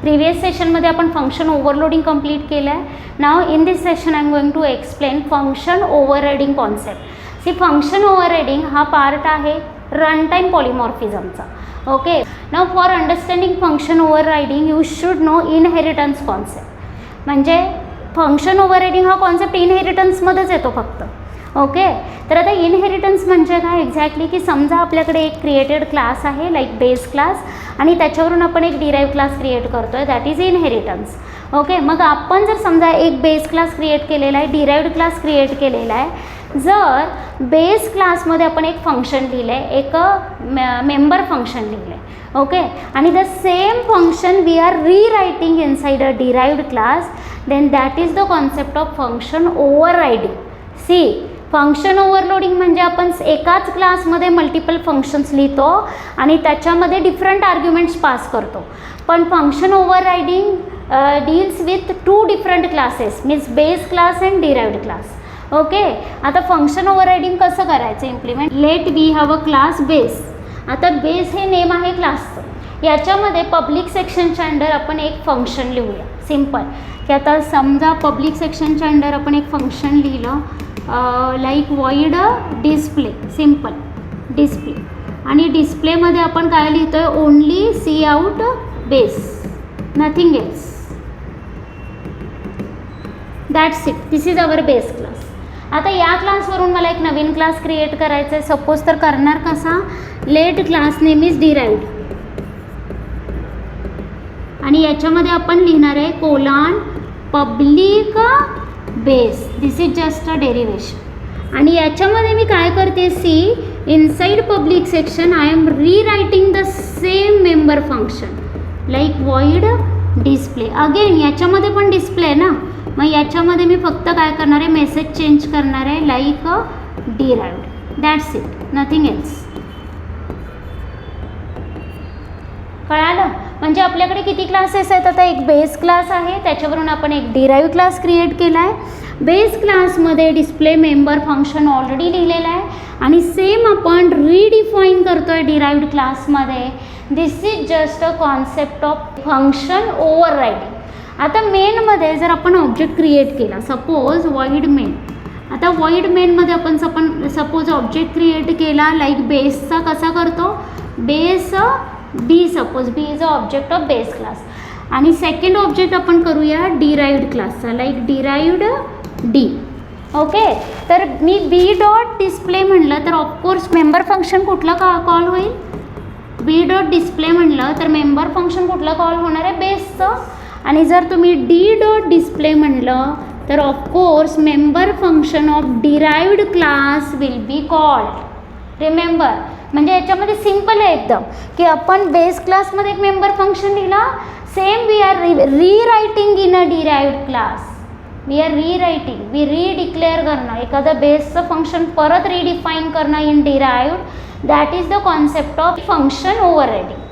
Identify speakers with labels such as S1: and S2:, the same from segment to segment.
S1: Previous सेशनमध्ये आपण function overloading complete केलं आहे. Now in this session I am going to explain function overriding concept see function overriding हा part आहे run time पॉलिमॉर्फिझमचा okay now for understanding function overriding you should know inheritance concept म्हणजे function overriding हा concept इनहेरिटन्समध्येच येतो फक्त. Okay तर आता inheritance म्हणजे काय एक्झॅक्टली की समजा आपल्याकडे एक क्रिएटेड क्लास आहे लाईक बेस क्लास आणि त्याच्यावरून आपण एक डिराईव्ह क्लास क्रिएट करतो आहे दॅट इज इनहेरिटन्स ओके मग आपण जर समजा एक बेस क्लास क्रिएट केलेला आहे डिराईव्ड क्लास क्रिएट केलेला आहे जर बेस क्लासमध्ये आपण एक फंक्शन लिहिलं आहे एक मेंबर फंक्शन लिहिलं आहे ओके आणि the same function we are rewriting inside a derived class then that is the concept of function overriding see function overloading म्हणजे आपण एकाच क्लासमध्ये मल्टिपल फंक्शन्स लिहितो आणि त्याच्यामध्ये डिफरंट आर्ग्युमेंट्स पास करतो. पण function overriding deals with two different classes means base class and derived class okay आता फंक्शन ओव्हर रायडिंग कसं करायचं implement let we have a class base आता बेस हे नेम आहे क्लासचं याच्यामध्ये पब्लिक सेक्शनच्या अंडर आपण एक फंक्शन लिहूया. सिंपल की आता समजा पब्लिक सेक्शनच्या अंडर आपण एक फंक्शन लिहिलं like void display simple display आणि डिस्प्लेमध्ये आपण काय लिहितो आहे only cout base nothing else that's it this is our base class आता या क्लासवरून मला एक नवीन क्लास क्रिएट करायचा आहे सपोज तर करणार कसा? Let class name is derived आणि याच्यामध्ये आपण लिहिणार आहे colon public base this is just a derivation आणि याच्यामध्ये मी काय करते? See inside public section I am rewriting the same member function like void display again याच्यामध्ये पण डिस्प्ले ना? मग याच्यामध्ये मी फक्त काय करणार आहे? मेसेज चेंज करणार आहे. Like a derived that's it nothing else कळालं? म्हणजे आपल्याकडे किती क्लासेस आहेत? आता एक बेस क्लास आहे. त्याच्यावरून आपण एक डिराईव्ह क्लास क्रिएट केला आहे बेस क्लासमध्ये डिस्प्ले मेंबर फंक्शन ऑलरेडी लिहिलेलं आहे. आणि सेम आपण रिडिफाईन करतो आहे डिराईव्ड क्लासमध्ये this is just a concept of function overriding आता मेनमध्ये जर आपण ऑब्जेक्ट क्रिएट केला सपोज वॉइड मेन आता वॉइड मेनमध्ये आपण सपन सपोज ऑब्जेक्ट क्रिएट केला लाईक बेसचा कसा करतो? Base B suppose B is a object of base class आणि सेकंड ऑब्जेक्ट आपण करूया डिराईव्ड क्लासचा लाईक डिराईव्ड डी ओके तर मी बी डॉट डिस्प्ले म्हणलं तर ऑफकोर्स मेंबर फंक्शन कुठलं का कॉल होईल? बी डॉट डिस्प्ले म्हणलं तर मेंबर फंक्शन कुठलं कॉल होणार आहे? बेसचं आणि जर तुम्ही डी डॉट डिस्प्ले म्हणलं तर of course member function of derived class will be called remember म्हणजे याच्यामध्ये सिंपल आहे एकदम. की आपण बेस क्लासमध्ये एक मेंबर फंक्शन दिला same we are re rewriting in a derived class we are rewriting we redeclare करणं. एखादं बेसचं फंक्शन परत रिडिफाईन करणं in derived that is the concept of function over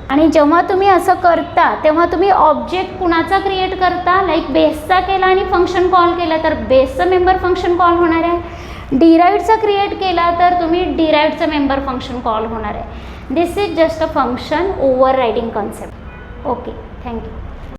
S1: आणि जेव्हा तुम्ही असं करता तेव्हा तुम्ही ऑब्जेक्ट कुणाचा क्रिएट करता? लाईक बेसचा केला आणि फंक्शन कॉल केला तर बेसचं मेंबर फंक्शन कॉल होणार आहे. डिराईडचा क्रिएट केला तर तुम्ही डिराईडचं मेंबर फंक्शन कॉल होणार आहे. This is just a function overriding concept okay thank you